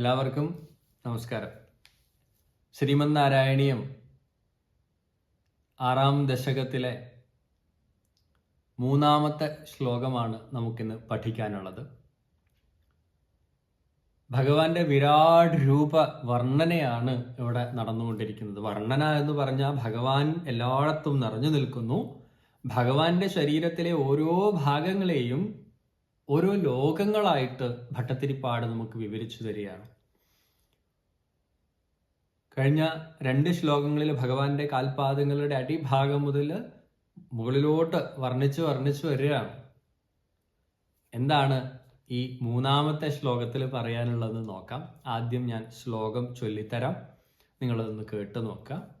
എല്ലാവർക്കും നമസ്കാരം. ശ്രീമന് നാരായണീയം ആറാം ദശകത്തിലെ മൂന്നാമത്തെ ശ്ലോകമാണ് നമുക്കിന്ന് പഠിക്കാനുള്ളത്. ഭഗവാന്റെ വിരാട് രൂപ വർണനയാണ് ഇവിടെ നടന്നുകൊണ്ടിരിക്കുന്നത്. വർണന എന്ന് പറഞ്ഞാൽ ഭഗവാൻ എല്ലായിടത്തും നിറഞ്ഞു നിൽക്കുന്നു. ഭഗവാന്റെ ശരീരത്തിലെ ഓരോ ഭാഗങ്ങളെയും ഓരോ ലോകങ്ങളായിട്ട് ഭട്ടത്തിരിപ്പാട് നമുക്ക് വിവരിച്ചു തരികയാണ്. കഴിഞ്ഞ രണ്ട് ശ്ലോകങ്ങളിൽ ഭഗവാന്റെ കാൽപാദങ്ങളുടെ അടിഭാഗം മുതൽ മുകളിലോട്ട് വർണിച്ച് വർണിച്ച് വരികയാണ്. എന്താണ് ഈ മൂന്നാമത്തെ ശ്ലോകത്തിൽ പറയാനുള്ളത് നോക്കാം. ആദ്യം ഞാൻ ശ്ലോകം ചൊല്ലിത്തരാം. നിങ്ങളതൊന്ന് കേട്ട് നോക്കാം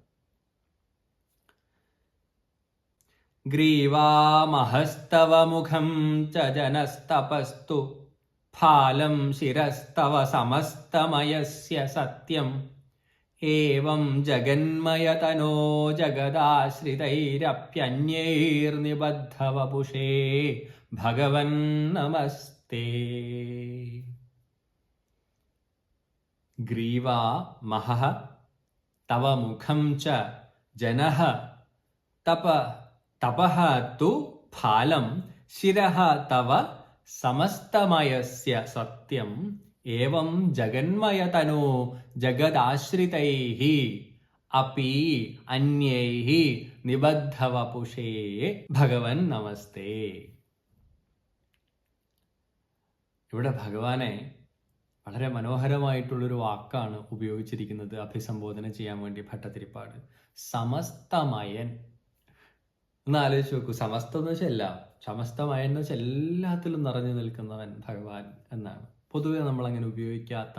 ഗ്രീവാമഹസ്തവ മുഖം ച ജനസ്തപസ്തു. ഫാലം ശിരസ്തവ സമസ്തമയസ്യ സത്യം. ഏവം ജഗന്മയതനോ ജഗദാശ്രിതൈരപ്യന്യൈർനിബദ്ധവപുഷേ. ഭഗവൻ നമസ്തേ. ഗ്രീവാ മഹഃ തവ മുഖം ച ജന തപ തപഃ തു ഫാലം ശിര തവ സമസ്തമയസ്യ സത്യം ഏവം ജഗന്മയതനോ ജഗദാശ്രിതൈ അപ്പി അന്യൈ നിബദ്ധവപുഷേ. ഭഗവൻ നമസ്തേ. ഇവിടെ ഭഗവാനെ വളരെ മനോഹരമായിട്ടുള്ളൊരു വാക്കാണ് ഉപയോഗിച്ചിരിക്കുന്നത് അഭിസംബോധന ചെയ്യാൻ വേണ്ടി ഭട്ടതിരിപ്പാട്. സമസ്തമയൻ. ഒന്ന് ആലോചിച്ച് നോക്കൂ സമസ്തം എന്ന് വെച്ചാൽ എല്ലാം. സമസ്തമയൻ എന്ന് വെച്ചാൽ എല്ലാത്തിലും നിറഞ്ഞു നിൽക്കുന്നവൻ ഭഗവാൻ എന്നാണ്. പൊതുവെ നമ്മൾ അങ്ങനെ ഉപയോഗിക്കാത്ത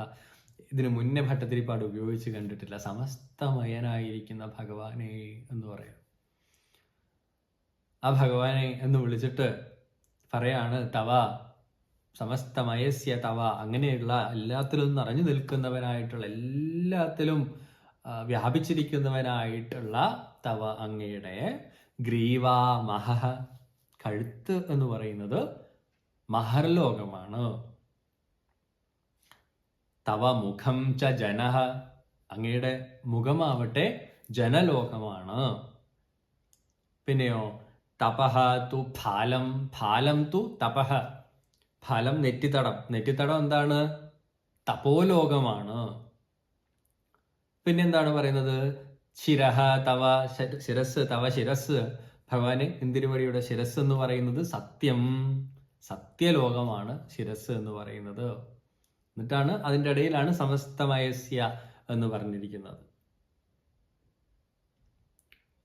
ഇതിന് മുന്നേ ഭട്ടതിരിപ്പാട് ഉപയോഗിച്ച് കണ്ടിട്ടില്ല. സമസ്തമയനായിരിക്കുന്ന ഭഗവാനെ എന്ന് പറയാം. ആ ഭഗവാനെ എന്ന് വിളിച്ചിട്ട് പറയാണ് തവ സമസ്തമയസ്യ തവ. അങ്ങനെയുള്ള എല്ലാത്തിലും നിറഞ്ഞു നിൽക്കുന്നവനായിട്ടുള്ള എല്ലാത്തിലും വ്യാപിച്ചിരിക്കുന്നവനായിട്ടുള്ള തവ അങ്ങയുടെ ഗ്രീവ മഹ കഴുത്ത് എന്ന് പറയുന്നത് മഹർലോകമാണ്. തവ മുഖം ച ജനഹ അങ്ങയുടെ മുഖമാവട്ടെ ജനലോകമാണ്. പിന്നെയോ തപഹ തു ഫാലം ഫാലം തു തപഹ ഫലം നെറ്റിത്തടം നെറ്റിത്തടം എന്താണ്? തപോലോകമാണ്. പിന്നെന്താണ് പറയുന്നത്? ശിരഹ തവ ശിരസ് തവ ശിരസ്. ഭഗവാന് ഇന്ദിരുവടിയുടെ ശിരസ് എന്ന് പറയുന്നത് സത്യം. സത്യലോകമാണ് ശിരസ് എന്ന് പറയുന്നത്. എന്നിട്ടാണ് അതിന്റെ ഇടയിലാണ് സമസ്തമയസ്യ എന്ന് പറഞ്ഞിരിക്കുന്നത്.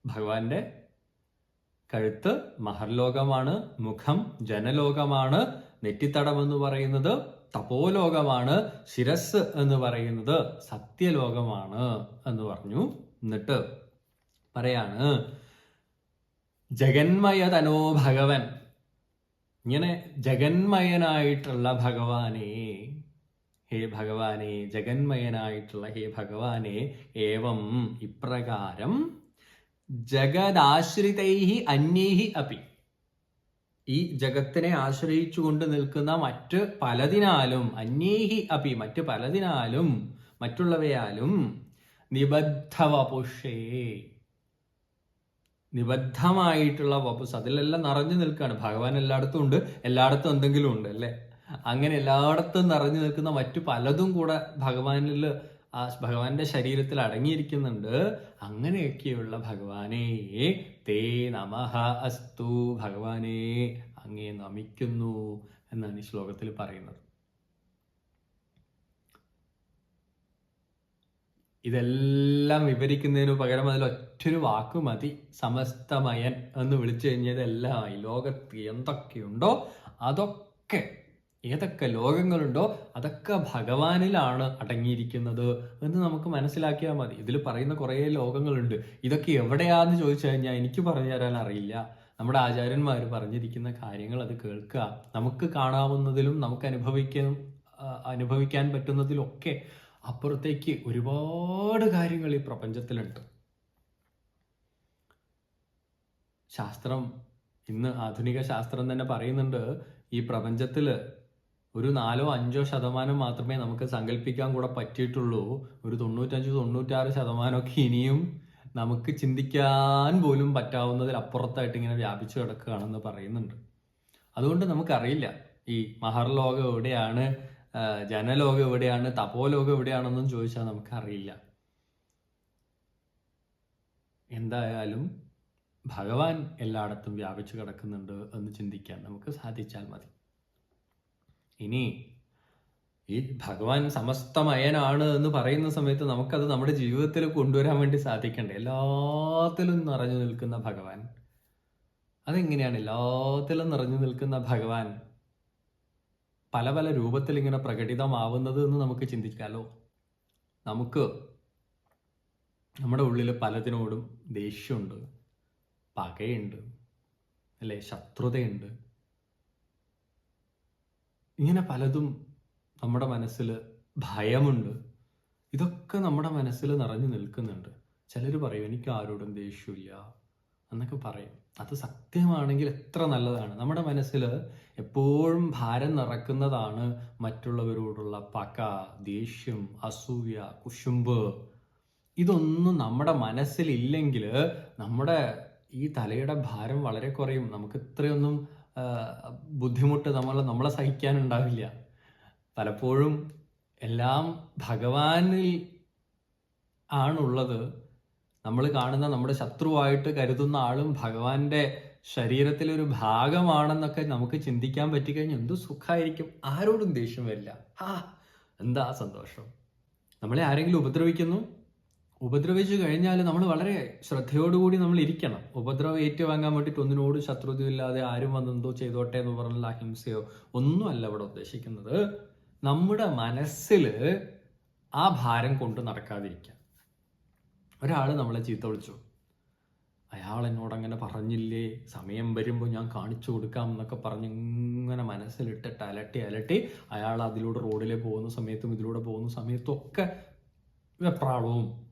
ഭഗവാന്റെ കഴുത്ത് മഹർലോകമാണ് മുഖം ജനലോകമാണ് നെറ്റിത്തടം എന്ന് പറയുന്നത് തപോലോകമാണ് ശിരസ് എന്ന് പറയുന്നത് സത്യലോകമാണ് എന്ന് പറഞ്ഞു. എന്നിട്ട് പറയാണ് ജഗന്മയതനോ ഭഗവൻ. ഇങ്ങനെ ജഗന്മയനായിട്ടുള്ള ഭഗവാനെ ഹേ ഭഗവാനെ ജഗന്മയനായിട്ടുള്ള ഹേ ഭഗവാനെ ഏവം ഇപ്രകാരം ജഗദാശ്രിതൈഹി അന്യൈഹി അപി. ഈ ജഗത്തിനെ ആശ്രയിച്ചു കൊണ്ട് നിൽക്കുന്ന മറ്റ് പലതിനാലും അന്യേഹി അപി മറ്റ് പലതിനാലും മറ്റുള്ളവയാലും നിബദ്ധ വപുഷേ നിബദ്ധമായിട്ടുള്ള വപുസ് അതിലെല്ലാം നിറഞ്ഞു നിൽക്കുകയാണ്. ഭഗവാൻ എല്ലായിടത്തും ഉണ്ട് എല്ലായിടത്തും എന്തെങ്കിലും ഉണ്ട് അല്ലേ? അങ്ങനെ എല്ലായിടത്തും നിറഞ്ഞു നിൽക്കുന്ന മറ്റു പലതും കൂടെ ഭഗവാനിൽ ആ ഭഗവാന്റെ ശരീരത്തിൽ അടങ്ങിയിരിക്കുന്നുണ്ട്. അങ്ങനെയൊക്കെയുള്ള ഭഗവാനെ തേ നമഹ അസ്തു ഭഗവാനെ അങ്ങേ നമിക്കുന്നു എന്നാണ് ഈ ശ്ലോകത്തിൽ പറയുന്നത്. ഇതെല്ലാം വിവരിക്കുന്നതിന് പകരം അതിൽ ഒറ്റൊരു വാക്ക് മതി. സമസ്തമയൻ എന്ന് വിളിച്ചു കഴിഞ്ഞാൽ ഇതെല്ലാമായി ലോകത്ത് എന്തൊക്കെയുണ്ടോ അതൊക്കെ ഏതൊക്കെ ലോകങ്ങളുണ്ടോ അതൊക്കെ ഭഗവാനിലാണ് അടങ്ങിയിരിക്കുന്നത് എന്ന് നമുക്ക് മനസ്സിലാക്കിയാൽ മതി. ഇതിൽ പറയുന്ന കുറേ ലോകങ്ങളുണ്ട്. ഇതൊക്കെ എവിടെയാന്ന് ചോദിച്ചു കഴിഞ്ഞാൽ എനിക്ക് പറഞ്ഞു തരാൻ അറിയില്ല. നമ്മുടെ ആചാര്യന്മാർ പറഞ്ഞിരിക്കുന്ന കാര്യങ്ങൾ അത് കേൾക്കുക. നമുക്ക് കാണാവുന്നതിലും നമുക്ക് അനുഭവിക്കാൻ അനുഭവിക്കാൻ പറ്റുന്നതിലൊക്കെ അപ്പുറത്തേക്ക് ഒരുപാട് കാര്യങ്ങൾ ഈ പ്രപഞ്ചത്തിലുണ്ട്. ശാസ്ത്രം ഇന്ന് ആധുനിക ശാസ്ത്രം തന്നെ പറയുന്നുണ്ട് ഈ പ്രപഞ്ചത്തിൽ ഒരു നാലോ അഞ്ചോ ശതമാനം മാത്രമേ നമുക്ക് സങ്കല്പിക്കാൻ കൂടെ പറ്റിയിട്ടുള്ളൂ. ഒരു തൊണ്ണൂറ്റഞ്ച് തൊണ്ണൂറ്റാറ് ശതമാനമൊക്കെ ഇനിയും നമുക്ക് ചിന്തിക്കാൻ പോലും പറ്റാവുന്നതിൽ അപ്പുറത്തായിട്ട് ഇങ്ങനെ വ്യാപിച്ചു കിടക്കുകയാണെന്ന് പറയുന്നുണ്ട്. അതുകൊണ്ട് നമുക്കറിയില്ല ഈ മഹർലോകം എവിടെയാണ് ജനലോകം എവിടെയാണ് തപോലോകം എവിടെയാണെന്നും ചോദിച്ചാൽ നമുക്കറിയില്ല. എന്തായാലും ഭഗവാൻ എല്ലായിടത്തും വ്യാപിച്ചു കിടക്കുന്നുണ്ട് എന്ന് ചിന്തിക്കാൻ നമുക്ക് സാധിച്ചാൽ മതി. ഇനി ഈ ഭഗവാൻ സമസ്തമയനാണ് എന്ന് പറയുന്ന സമയത്ത് നമുക്കത് നമ്മുടെ ജീവിതത്തിൽ കൊണ്ടുവരാൻ വേണ്ടി സാധിക്കണ്ടേ? എല്ലാത്തിലും നിറഞ്ഞു നിൽക്കുന്ന ഭഗവാൻ. അതെങ്ങനെയാണ് എല്ലാത്തിലും നിറഞ്ഞു നിൽക്കുന്ന ഭഗവാൻ? പല പല രൂപത്തിൽ ഇങ്ങനെ പ്രകടിതമാവുന്നത് എന്ന് നമുക്ക് ചിന്തിക്കാലോ? നമുക്ക് നമ്മുടെ ഉള്ളിൽ പലതിനോടും ദേഷ്യമുണ്ട് പകയുണ്ട് അല്ലേ? ശത്രുതയുണ്ട്. ഇങ്ങനെ പലതും നമ്മുടെ മനസ്സിൽ ഭയമുണ്ട്. ഇതൊക്കെ നമ്മുടെ മനസ്സിൽ നിറഞ്ഞു നിൽക്കുന്നുണ്ട്. ചിലർ പറയും എനിക്ക് ആരോടും ദേഷ്യമില്ല എന്നൊക്കെ പറയും. അത് സത്യമാണെങ്കിൽ എത്ര നല്ലതാണ്. നമ്മുടെ മനസ്സിൽ എപ്പോഴും ഭാരം നിറക്കുന്നതാണ് മറ്റുള്ളവരോടുള്ള പക ദേഷ്യം അസൂയ കുശുമ്പ്. ഇതൊന്നും നമ്മുടെ മനസ്സിലില്ലെങ്കിൽ നമ്മുടെ ഈ തലയുടെ ഭാരം വളരെ കുറയും. നമുക്ക് ഇത്രയൊന്നും ബുദ്ധിമുട്ട് നമ്മൾ നമ്മളെ സഹിക്കാനുണ്ടാവില്ല. പലപ്പോഴും എല്ലാം ഭഗവാനിൽ ആണുള്ളത്. നമ്മൾ കാണുന്ന നമ്മുടെ ശത്രുവായിട്ട് കരുതുന്ന ആളും ഭഗവാന്റെ ശരീരത്തിലെ ഒരു ഭാഗമാണെന്നൊക്കെ നമുക്ക് ചിന്തിക്കാൻ പറ്റിക്കഴിഞ്ഞാൽ എന്തു സുഖമായിരിക്കും ആരോടും ദേഷ്യം വരില്ല. ആ എന്താ സന്തോഷം? നമ്മളെ ആരെങ്കിലും ഉപദ്രവിക്കുന്നു? ഉപദ്രവിച്ചു കഴിഞ്ഞാൽ നമ്മൾ വളരെ ശ്രദ്ധയോടുകൂടി നമ്മൾ ഇരിക്കണം. ഉപദ്രവം ഏറ്റുവാങ്ങാൻ വേണ്ടിയിട്ട് ഒന്നിനോട് ശത്രുതയില്ലാതെ ആരും വന്നെന്തോ ചെയ്തോട്ടെ എന്ന് പറഞ്ഞുള്ള അഹിംസയോ ഒന്നുമല്ല ഇവിടെ ഉദ്ദേശിക്കുന്നത്. നമ്മുടെ മനസ്സിൽ ആ ഭാരം കൊണ്ട് നടക്കാതിരിക്കുക. ഒരാൾ നമ്മളെ ചീത്ത വിളിച്ചു. അയാൾ എന്നോട് അങ്ങനെ പറഞ്ഞില്ലേ? സമയം വരുമ്പോൾ ഞാൻ കാണിച്ചു കൊടുക്കാം എന്നൊക്കെ പറഞ്ഞ് ഇങ്ങനെ മനസ്സിലിട്ടിട്ട് അലട്ടി അലട്ടി അയാൾ അതിലൂടെ റോഡിലെ പോകുന്ന സമയത്തും ഇതിലൂടെ പോകുന്ന സമയത്തും ഒക്കെ വെപ്രാളവും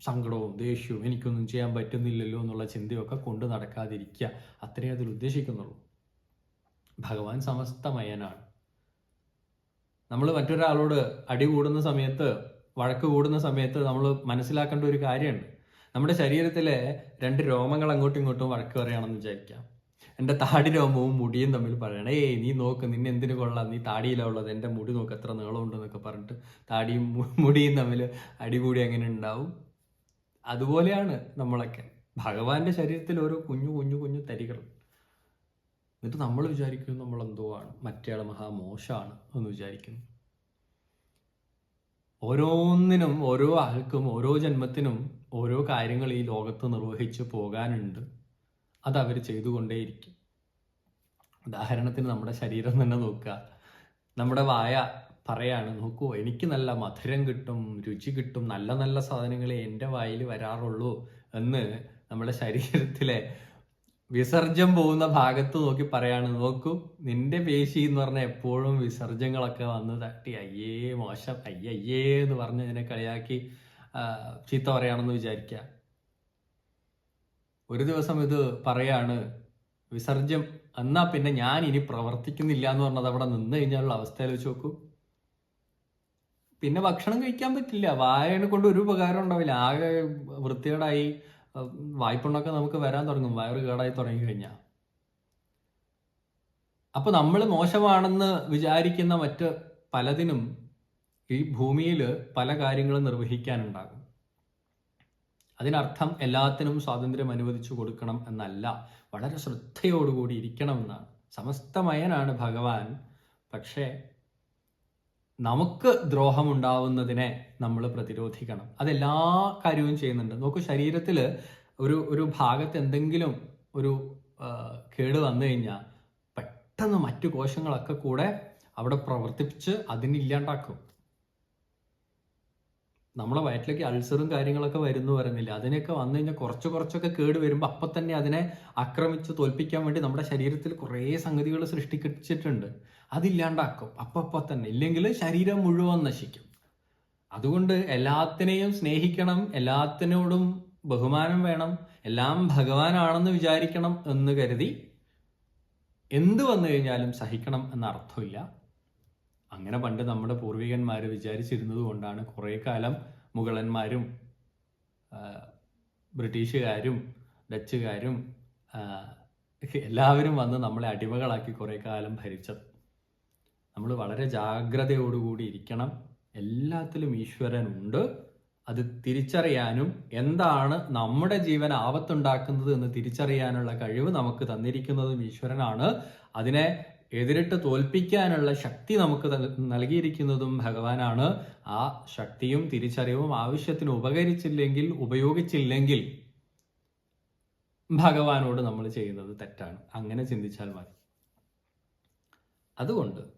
സങ്കടവും ദേഷ്യവും എനിക്കൊന്നും ചെയ്യാൻ പറ്റുന്നില്ലല്ലോ എന്നുള്ള ചിന്തയൊക്കെ കൊണ്ടു നടക്കാതിരിക്കുക. അത്രേ അതിൽ ഉദ്ദേശിക്കുന്നുള്ളൂ. ഭഗവാൻ സമസ്തമയനാണ് നമ്മൾ മറ്റൊരാളോട് അടി കൂടുന്ന സമയത്ത് വഴക്ക് കൂടുന്ന സമയത്ത് നമ്മൾ മനസ്സിലാക്കേണ്ട ഒരു കാര്യമുണ്ട്. നമ്മുടെ ശരീരത്തിലെ രണ്ട് രോമങ്ങൾ അങ്ങോട്ടും ഇങ്ങോട്ടും വഴക്ക് പറയുകയാണെന്ന് വിചാരിക്കാം. എന്റെ താടി രോമവും മുടിയും തമ്മിൽ പറയണം. ഏയ് നീ നോക്ക് നിന്നെ എന്തിനു കൊള്ളാം? നീ താടിയിലുള്ളത് എന്റെ മുടി നോക്ക് എത്ര നീളമുണ്ടെന്നൊക്കെ പറഞ്ഞിട്ട് താടിയും മുടിയും തമ്മിൽ അടികൂടി അങ്ങനെ ഉണ്ടാവും. അതുപോലെയാണ് നമ്മളൊക്കെ. ഭഗവാന്റെ ശരീരത്തിൽ ഓരോ കുഞ്ഞു കുഞ്ഞു കുഞ്ഞു തരികൾ. എന്നിട്ട് നമ്മൾ വിചാരിക്കും നമ്മൾ എന്തോ ആണ്. മറ്റേയാൾ മഹാമോശമാണ് എന്ന് വിചാരിക്കുന്നു. ഓരോന്നിനും ഓരോ ആൾക്കും ഓരോ ജന്മത്തിനും ഓരോ കാര്യങ്ങൾ ഈ ലോകത്ത് നിർവഹിച്ച് പോകാനുണ്ട്. അത് അവർ ചെയ്തുകൊണ്ടേയിരിക്കും. ഉദാഹരണത്തിന് നമ്മുടെ ശരീരം തന്നെ നോക്കുക. നമ്മുടെ വായ പറയാണ് നോക്കൂ എനിക്ക് നല്ല മധുരം കിട്ടും രുചി കിട്ടും നല്ല നല്ല സാധനങ്ങളെ എന്റെ വായിൽ വരാറുള്ളൂ എന്ന് നമ്മുടെ ശരീരത്തിലെ വിസർജ്യം പോകുന്ന ഭാഗത്ത് നോക്കി പറയാണ് നോക്കൂ. നിന്റെ പേശി എന്ന് പറഞ്ഞാൽ എപ്പോഴും വിസർജ്യങ്ങളൊക്കെ വന്ന് തട്ടി അയ്യേ മോശം അയ്യേ അയ്യേ എന്ന് പറഞ്ഞ് ഇതിനെ കളിയാക്കി ചീത്ത പറയാണെന്ന് വിചാരിക്കുക. ഒരു ദിവസം ഇത് പറയാണ് വിസർജ്യം എന്നാ പിന്നെ ഞാൻ ഇനി പ്രവർത്തിക്കുന്നില്ല എന്ന് പറഞ്ഞത് അവിടെ നിന്ന് കഴിഞ്ഞാലുള്ള അവസ്ഥയിൽ വെച്ച് നോക്കൂ. പിന്നെ ഭക്ഷണം കഴിക്കാൻ പറ്റില്ല. വായനെ കൊണ്ട് ഒരു ഉപകാരം ഉണ്ടാവില്ല. ആകെ വൃത്തികേടായി വായ്പുണ്ണൊക്കെ നമുക്ക് വരാൻ തുടങ്ങും. വയറ് കേടായി തുടങ്ങി കഴിഞ്ഞാൽ അപ്പൊ നമ്മൾ മോശമാണെന്ന് വിചാരിക്കുന്ന മറ്റ് പലതിനും ഈ ഭൂമിയിൽ പല കാര്യങ്ങളും നിർവഹിക്കാനുണ്ടാകും. അതിനർത്ഥം എല്ലാത്തിനും സ്വാതന്ത്ര്യം അനുവദിച്ചു കൊടുക്കണം എന്നല്ല. വളരെ ശ്രദ്ധയോടുകൂടി ഇരിക്കണം എന്നാണ് സമസ്തമയനാണ് ഭഗവാൻ. പക്ഷേ നമുക്ക് ദ്രോഹം ഉണ്ടാവുന്നതിനെ നമ്മൾ പ്രതിരോധിക്കണം. അതെല്ലാ കാര്യവും ചെയ്യുന്നുണ്ട്. നോക്കൂ ശരീരത്തിൽ ഒരു ഒരു ഭാഗത്ത് എന്തെങ്കിലും ഒരു കേട് വന്നു കഴിഞ്ഞാൽ പെട്ടെന്ന് മറ്റു കോശങ്ങളൊക്കെ കൂടെ അവിടെ പ്രവർത്തിപ്പിച്ച് അതിനില്ലാണ്ടാക്കും നമ്മളെ വയറ്റിലേക്ക് അൾസറും കാര്യങ്ങളൊക്കെ വരുന്നു പറയുന്നില്ല. അതിനൊക്കെ വന്നു കഴിഞ്ഞാൽ കുറച്ച് കുറച്ചൊക്കെ കേട് വരുമ്പോൾ അപ്പം തന്നെ അതിനെ ആക്രമിച്ച് തോൽപ്പിക്കാൻ വേണ്ടി നമ്മുടെ ശരീരത്തിൽ കുറേ സംഗതികൾ സൃഷ്ടിച്ചിട്ടുണ്ട്. അതില്ലാണ്ടാക്കും. അപ്പം തന്നെ. ഇല്ലെങ്കിൽ ശരീരം മുഴുവൻ നശിക്കും. അതുകൊണ്ട് എല്ലാത്തിനെയും സ്നേഹിക്കണം. എല്ലാത്തിനോടും ബഹുമാനം വേണം. എല്ലാം ഭഗവാനാണെന്ന് വിചാരിക്കണം എന്ന് കരുതി എന്ത് വന്നു കഴിഞ്ഞാലും സഹിക്കണം എന്ന അർത്ഥമില്ല. അങ്ങനെ പണ്ട് നമ്മുടെ പൂർവികന്മാർ വിചാരിച്ചിരുന്നത് കൊണ്ടാണ് കുറേ കാലം മുഗളന്മാരും ബ്രിട്ടീഷുകാരും ഡച്ചുകാരും എല്ലാവരും വന്ന് നമ്മളെ അടിമകളാക്കി കുറേ കാലം ഭരിച്ചത്. നമ്മൾ വളരെ ജാഗ്രതയോടുകൂടി ഇരിക്കണം. എല്ലാത്തിലും ഈശ്വരനുണ്ട്. അത് തിരിച്ചറിയാനും എന്താണ് നമ്മുടെ ജീവൻ ആപത്തുണ്ടാക്കുന്നത് എന്ന് തിരിച്ചറിയാനുള്ള കഴിവ് നമുക്ക് തന്നിരിക്കുന്നതും ഈശ്വരനാണ്. അതിനെ എതിരിട്ട് തോൽപ്പിക്കാനുള്ള ശക്തി നമുക്ക് നൽകിയിരിക്കുന്നതും ഭഗവാനാണ്. ആ ശക്തിയും തിരിച്ചറിവും ആവശ്യത്തിന് ഉപകരിച്ചില്ലെങ്കിൽ ഉപയോഗിച്ചില്ലെങ്കിൽ ഭഗവാനോട് നമ്മൾ ചെയ്യുന്നത് തെറ്റാണ്. അങ്ങനെ ചിന്തിച്ചാൽ മതി. അതുകൊണ്ട്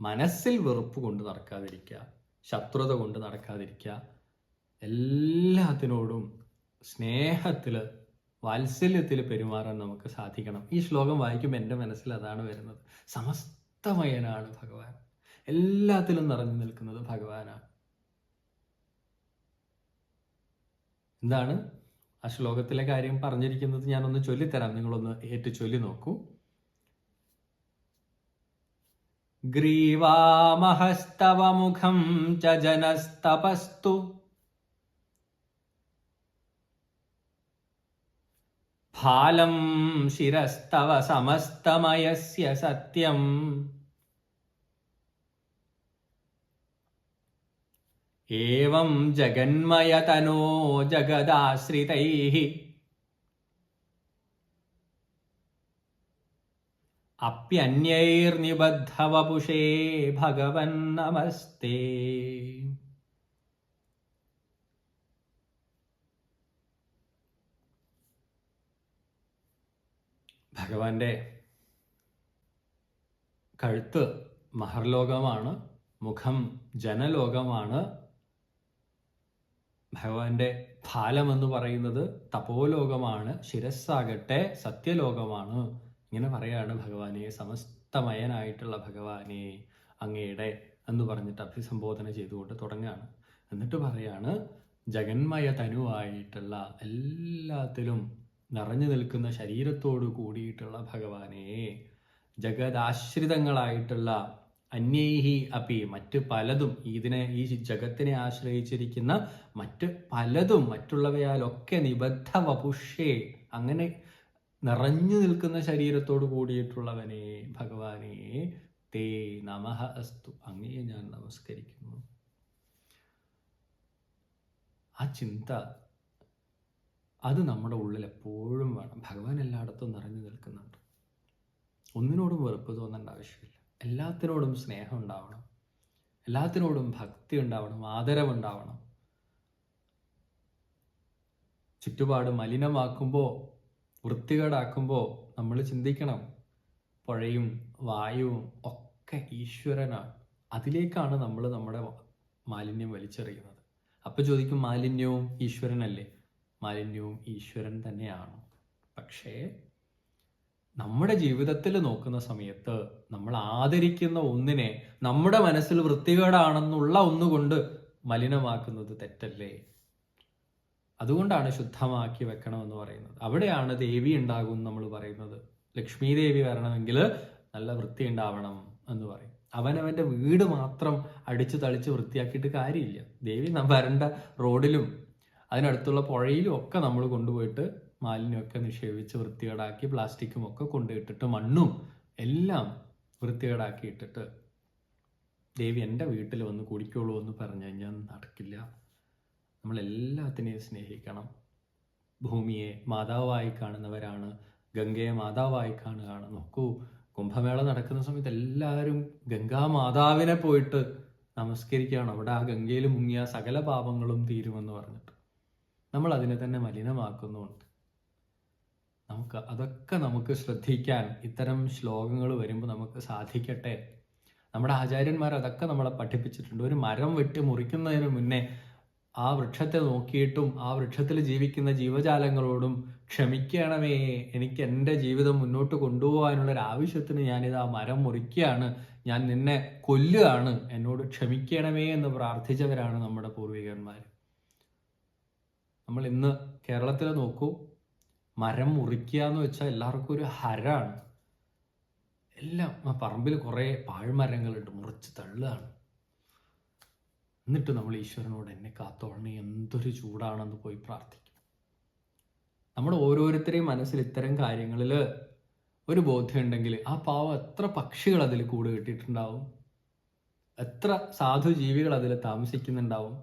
മനസ്സിൽ വെറുപ്പ് കൊണ്ട് നടക്കാതിരിക്കുക ശത്രുത കൊണ്ട് നടക്കാതിരിക്കുക എല്ലാത്തിനോടും സ്നേഹത്തിൽ വാത്സല്യത്തിൽ പെരുമാറാൻ നമുക്ക് സാധിക്കണം. ഈ ശ്ലോകം വായിക്കുമ്പോൾ എന്റെ മനസ്സിൽ അതാണ് വരുന്നത്. സമസ്തമയനാണ് ഭഗവാൻ. എല്ലാത്തിലും നിറഞ്ഞു നിൽക്കുന്നത് ഭഗവാനാണ്. എന്താണ്? ആ ശ്ലോകത്തിലെ കാര്യം പറഞ്ഞിരിക്കുന്നത് ഞാനൊന്ന് ചൊല്ലിത്തരാം. നിങ്ങളൊന്ന് ഏറ്റു ചൊല്ലി നോക്കൂ. ग्रीवामहस्तव मुखं च जनस्तपस्तु। फालं शिरस्तव समस्तमयस्य सत्यम्। एवं जगन्मयतनो जगदाश्रितैः അപ്യന്യൈർനിബദ്ധവപുഷേ ഭഗവൻ നമസ്തേ. ഭഗവാന്റെ കഴുത്ത് മഹർലോകമാണ് മുഖം ജനലോകമാണ്. ഭഗവാന്റെ ഫാലമെന്ന് പറയുന്നത് തപോലോകമാണ് ശിരസ്സാകട്ടെ സത്യലോകമാണ്. ഇങ്ങനെ പറയാണ് ഭഗവാനെ സമസ്തമയനായിട്ടുള്ള ഭഗവാനെ അങ്ങയുടെ എന്ന് പറഞ്ഞിട്ട് അഭിസംബോധന ചെയ്തുകൊണ്ട് തുടങ്ങുകയാണ് എന്നിട്ട് പറയാണ് ജഗന്മയ തനുവായിട്ടുള്ള എല്ലാത്തിലും നിറഞ്ഞു നിൽക്കുന്ന ശരീരത്തോട് കൂടിയിട്ടുള്ള ഭഗവാനെ ജഗദാശ്രിതങ്ങളായിട്ടുള്ള അന്യൈഹി അപ്പി മറ്റ് പലതും ഇതിനെ ഈ ജഗത്തിനെ ആശ്രയിച്ചിരിക്കുന്ന മറ്റ് പലതും മറ്റുള്ളവയാലൊക്കെ നിബദ്ധ വപുഷേ അങ്ങനെ നിറഞ്ഞു നിൽക്കുന്ന ശരീരത്തോട് കൂടിയിട്ടുള്ളവനെ ഭഗവാനെ തേ നമഹ അസ്തു. അങ്ങേ ഞാൻ നമസ്കരിക്കുന്നു. ആ ചിന്ത അത് നമ്മുടെ ഉള്ളിൽ എപ്പോഴും വേണം. ഭഗവാൻ എല്ലായിടത്തും നിറഞ്ഞു നിൽക്കുന്നുണ്ട്. ഒന്നിനോടും വെറുപ്പ് തോന്നേണ്ട ആവശ്യമില്ല. എല്ലാത്തിനോടും സ്നേഹം ഉണ്ടാവണം. എല്ലാത്തിനോടും ഭക്തി ഉണ്ടാവണം. ആദരവുണ്ടാവണം. ചുറ്റുപാട് മലിനമാക്കുമ്പോൾ വൃത്തികേടാക്കുമ്പോൾ നമ്മൾ ചിന്തിക്കണം പുഴയും വായുവും ഒക്കെ ഈശ്വരനാണ്. അതിലേക്കാണ് നമ്മൾ നമ്മുടെ മാലിന്യം വലിച്ചെറിയുന്നത്. അപ്പോൾ ചോദിക്കും മാലിന്യവും ഈശ്വരനല്ലേ? മാലിന്യവും ഈശ്വരൻ തന്നെയാണ്. പക്ഷേ നമ്മുടെ ജീവിതത്തിൽ നോക്കുന്ന സമയത്ത് നമ്മൾ ആദരിക്കുന്ന ഒന്നിനെ നമ്മുടെ മനസ്സിൽ വൃത്തികേടാണെന്നുള്ള ഒന്നുകൊണ്ട് മലിനമാക്കുന്നത് തെറ്റല്ലേ? അതുകൊണ്ടാണ് ശുദ്ധമാക്കി വെക്കണമെന്ന് പറയുന്നത്. അവിടെയാണ് ദേവി ഉണ്ടാകും നമ്മൾ പറയുന്നത്. ലക്ഷ്മി ദേവി വരണമെങ്കിൽ നല്ല വൃത്തി ഉണ്ടാവണം എന്ന് പറയും. അവനവന്റെ വീട് മാത്രം അടിച്ചു തളിച്ച് വൃത്തിയാക്കിയിട്ട് കാര്യമില്ല. ദേവി വരണ്ട റോഡിലും അതിനടുത്തുള്ള പുഴയിലും ഒക്കെ നമ്മൾ കൊണ്ടുപോയിട്ട് മാലിന്യമൊക്കെ നിക്ഷേപിച്ച് വൃത്തികേടാക്കി പ്ലാസ്റ്റിക്കും ഒക്കെ കൊണ്ടുപോയിട്ടിട്ട് മണ്ണും എല്ലാം വൃത്തികേടാക്കി ഇട്ടിട്ട് ദേവി എന്റെ വീട്ടിൽ വന്ന് കുടിക്കോളൂ എന്ന് പറഞ്ഞു കഴിഞ്ഞാൽ നടക്കില്ല. നമ്മൾ എല്ലാത്തിനെയും സ്നേഹിക്കണം. ഭൂമിയെ മാതാവായി കാണുന്നവരാണ് ഗംഗയെ മാതാവായി കാണുകയാണ്. നോക്കൂ കുംഭമേള നടക്കുന്ന സമയത്ത് എല്ലാവരും ഗംഗാ മാതാവിനെ പോയിട്ട് നമസ്കരിക്കുകയാണ്. അവിടെ ആ ഗംഗയിൽ മുങ്ങിയ സകല പാപങ്ങളും തീരുമെന്ന് പറഞ്ഞിട്ട്. നമ്മൾ അതിനെ തന്നെ മലിനമാക്കുന്നുണ്ട്. നമുക്ക് അതൊക്കെ നമുക്ക് ശ്രദ്ധിക്കാൻ ഇത്തരം ശ്ലോകങ്ങൾ വരുമ്പോൾ നമുക്ക് സാധിക്കട്ടെ. നമ്മുടെ ആചാര്യന്മാർ അതൊക്കെ നമ്മളെ പഠിപ്പിച്ചിട്ടുണ്ട്. ഒരു മരം വെട്ടി മുറിക്കുന്നതിന് മുന്നേ ആ വൃക്ഷത്തെ നോക്കിയിട്ടും ആ വൃക്ഷത്തിൽ ജീവിക്കുന്ന ജീവജാലങ്ങളോടും ക്ഷമിക്കണമേ. എനിക്ക് എന്റെ ജീവിതം മുന്നോട്ട് കൊണ്ടുപോകാനുള്ള ഒരു ആവശ്യത്തിന് ഞാനിത് ആ മരം മുറിക്കുകയാണ്. ഞാൻ നിന്നെ കൊല്ലുകയാണ്. എന്നോട് ക്ഷമിക്കണമേ എന്ന് പ്രാർത്ഥിച്ചവരാണ് നമ്മുടെ പൂർവികന്മാർ നമ്മൾ ഇന്ന് കേരളത്തിൽ നോക്കൂ. മരം മുറിക്കുക എന്ന് വെച്ചാൽ എല്ലാവർക്കും ഒരു ഹരാണ്. എല്ലാം ആ പറമ്പിൽ കുറേ പാഴ്മരങ്ങളുണ്ട്. മുറിച്ച് തള്ളുകയാണ്. എന്നിട്ട് നമ്മൾ ഈശ്വരനോട് എന്നെ കാത്തോളണേ. എന്തൊരു ചൂടാണെന്ന് പോയി പ്രാർത്ഥിക്കും. നമ്മുടെ ഓരോരുത്തരെയും മനസ്സിൽ ഇത്തരം കാര്യങ്ങളിൽ ഒരു ബോധ്യമുണ്ടെങ്കിൽ ആ പാവം എത്ര പക്ഷികൾ അതിൽ കൂട് കിട്ടിയിട്ടുണ്ടാവും. എത്ര സാധു ജീവികൾ അതിൽ താമസിക്കുന്നുണ്ടാവും.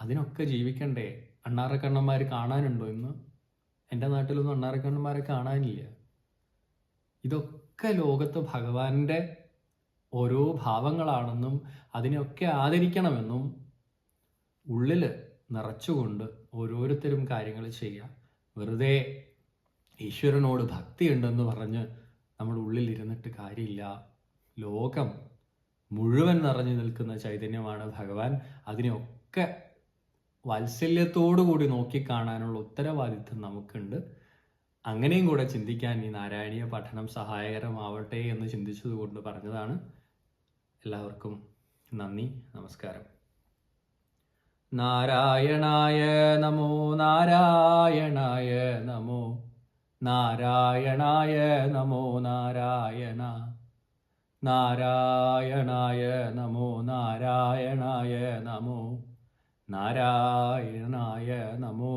അതിനൊക്കെ ജീവിക്കണ്ടേ? അണ്ണാറക്കണ്ണന്മാർ കാണാനുണ്ടോ ഇന്ന്? എന്റെ നാട്ടിലൊന്നും അണ്ണാറക്കണ്ണന്മാരെ കാണാനില്ല. ഇതൊക്കെ ലോകത്ത് ഭഗവാന്റെ ഓരോ ഭാവങ്ങളാണെന്നും അതിനെയൊക്കെ ആദരിക്കണമെന്നും ഉള്ളിൽ നിറച്ചുകൊണ്ട് ഓരോരുത്തരും കാര്യങ്ങൾ ചെയ്യുക. വെറുതെ ഈശ്വരനോട് ഭക്തി ഉണ്ടെന്ന് പറഞ്ഞ് നമ്മുടെ ഉള്ളിൽ ഇരുന്നിട്ട് കാര്യമില്ല. ലോകം മുഴുവൻ നിറഞ്ഞു നിൽക്കുന്ന ചൈതന്യമാണ് ഭഗവാൻ. അതിനെയൊക്കെ വാത്സല്യത്തോടു കൂടി നോക്കിക്കാണാനുള്ള ഉത്തരവാദിത്വം നമുക്കുണ്ട്. അങ്ങനെയും കൂടെ ചിന്തിക്കാൻ ഈ നാരായണീയ പഠനം സഹായകരമാവട്ടെ എന്ന് ചിന്തിച്ചതുകൊണ്ട് പറഞ്ഞതാണ്. എല്ലാവർക്കും നന്ദി നമസ്കാരം. നാരായണായ നമോ നാരായണായ നമോ നാരായണായ നമോ നാരായണ നാരായണായ നമോ നാരായണായ നമോ നാരായണായ നമോ